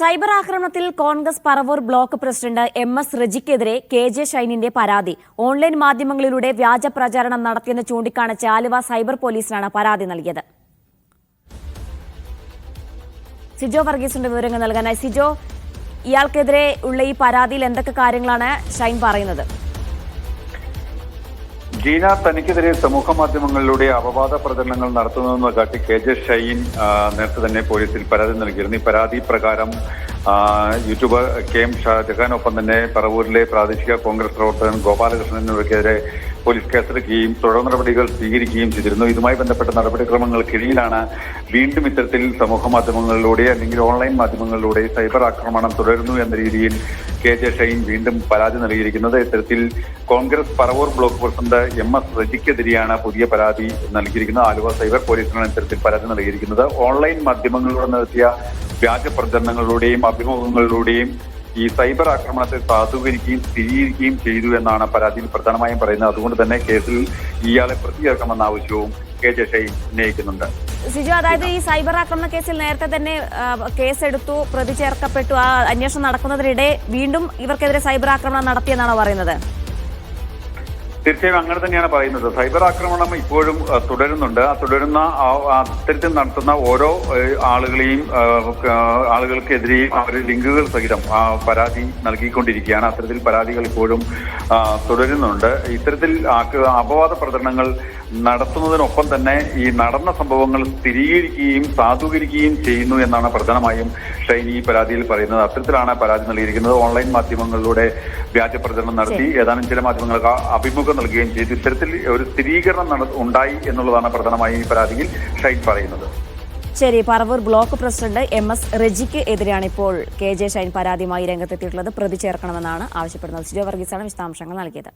Cyber ആക്രമണത്തിൽ Congress Paravur block president M S റജിക്കെതിരെ K J ഷൈനിന്റെ പരാതി. ഓൺലൈൻ മാധ്യമങ്ങളിലൂടെ വ്യാജ പ്രചാരണം നടത്തിയെന്ന് ചൂണ്ടിക്കാണിച്ച് ആലുവ സൈബർ പോലീസിനാണ് പരാതി നൽകിയത്. സിജോ വർഗീസിന്റെ വിവരങ്ങൾ നൽകാനായി. സിജോ ഇയാൾക്കെതിരെ ഉള്ള ഈ പരാതിയിൽ എന്തൊക്കെ കാര്യങ്ങളാണ് ഷൈൻ പറയുന്നത്? ജീന തനിക്കെതിരെ സമൂഹ മാധ്യമങ്ങളിലൂടെ അപവാദ പ്രചരണങ്ങൾ നടത്തുന്നതെന്ന് കാട്ടി കെ ജെ ഷൈൻ നേരത്തെ തന്നെ പോലീസിൽ പരാതി നൽകിയിരുന്നു. ഈ പരാതി പ്രകാരം യൂട്യൂബർ കെ എം ഷാജഹാനൊപ്പം തന്നെ പറവൂരിലെ പ്രാദേശിക കോൺഗ്രസ് പ്രവർത്തകൻ ഗോപാലകൃഷ്ണൻ എന്നിവർക്കെതിരെ പോലീസ് കേസെടുക്കുകയും തുടർ നടപടികൾ സ്വീകരിക്കുകയും ചെയ്തിരുന്നു. ഇതുമായി ബന്ധപ്പെട്ട നടപടിക്രമങ്ങൾക്കിടയിലാണ് വീണ്ടും ഇത്തരത്തിൽ സമൂഹ മാധ്യമങ്ങളിലൂടെ അല്ലെങ്കിൽ ഓൺലൈൻ മാധ്യമങ്ങളിലൂടെ സൈബർ ആക്രമണം തുടരുന്നു എന്ന രീതിയിൽ കെ ജെ ഷൈൻ വീണ്ടും പരാതി നൽകിയിരിക്കുന്നത്. ഇത്തരത്തിൽ Congress Paravur block president M S റജിക്കെതിരെയാണ് പുതിയ പരാതി നൽകിയിരിക്കുന്നത്. ആലുവ സൈബർ പോലീസിനാണ് ഇത്തരത്തിൽ പരാതി നൽകിയിരിക്കുന്നത്. ഓൺലൈൻ മാധ്യമങ്ങളിലൂടെ നടത്തിയ വ്യാജ പ്രചരണങ്ങളിലൂടെയും അഭിമുഖങ്ങളിലൂടെയും ഈ സൈബർ ആക്രമണത്തെ സാധൂകരിക്കുകയും സ്ഥിരീകരിക്കുകയും ചെയ്തു എന്നാണ് പരാതിയിൽ പ്രധാനമായും പറയുന്നത്. അതുകൊണ്ട് തന്നെ കേസിൽ ഇയാളെ പ്രതി ചേർക്കണമെന്ന ആവശ്യവും കെ ജെ ഷൈൻ ഉന്നയിക്കുന്നുണ്ട്. സിജു അതായത് ഈ സൈബർ ആക്രമണ കേസിൽ നേരത്തെ തന്നെ കേസെടുത്തു പ്രതി ചേർക്കപ്പെട്ടു ആ അന്വേഷണം നടക്കുന്നതിനിടെ വീണ്ടും ഇവർക്കെതിരെ സൈബർ ആക്രമണം നടത്തിയെന്നാണോ പറയുന്നത്? തീർച്ചയായും അങ്ങനെ തന്നെയാണ് പറയുന്നത്. സൈബർ ആക്രമണം ഇപ്പോഴും തുടരുന്നുണ്ട്. ആ തുടരുന്ന അത്തരത്തിൽ നടത്തുന്ന ഓരോ ആളുകളെയും ആ, ആ, ആളുകൾക്കെതിരെയും അവർ ലിങ്കുകൾ സഹിതം പരാതി നൽകിക്കൊണ്ടിരിക്കുകയാണ്. അത്തരത്തിൽ പരാതികൾ ഇപ്പോഴും തുടരുന്നുണ്ട്. ഇത്തരത്തിൽ അപവാദ പ്രചരണങ്ങൾ നടത്തുന്നതിനൊപ്പം തന്നെ ഈ നടന്ന സംഭവങ്ങൾ സ്ഥിരീകരിക്കുകയും സാധൂകരിക്കുകയും ചെയ്യുന്നു എന്നാണ് പ്രധാനമായും ഷൈനി ഈ പരാതിയിൽ പറയുന്നത്. അത്തരത്തിലാണ് പരാതി നൽകിയിരിക്കുന്നത്. ഓൺലൈൻ മാധ്യമങ്ങളിലൂടെ വ്യാജ പ്രചരണം നടത്തി ഏതാനും ചില മാധ്യമങ്ങൾക്ക് അഭിമുഖം നൽകുകയും ചെയ്തു. ഇത്തരത്തിൽ ഒരു സ്ഥിരീകരണം ഉണ്ടായി എന്നുള്ളതാണ് പ്രധാനമായും ഈ പരാതിയിൽ ഷൈൻ പറയുന്നത്. ശരി Paravur block president M S റെജിക്ക് എതിരെയാണ് ഇപ്പോൾ കെ ജെ ഷൈൻ പരാതിയുമായി രംഗത്തെത്തിയിട്ടുള്ളത്. പ്രതി ചേർക്കണമെന്നാണ് ആവശ്യപ്പെടുന്നത്. സിജോ വർഗീസാണ് വിശദാംശങ്ങൾ നൽകിയത്.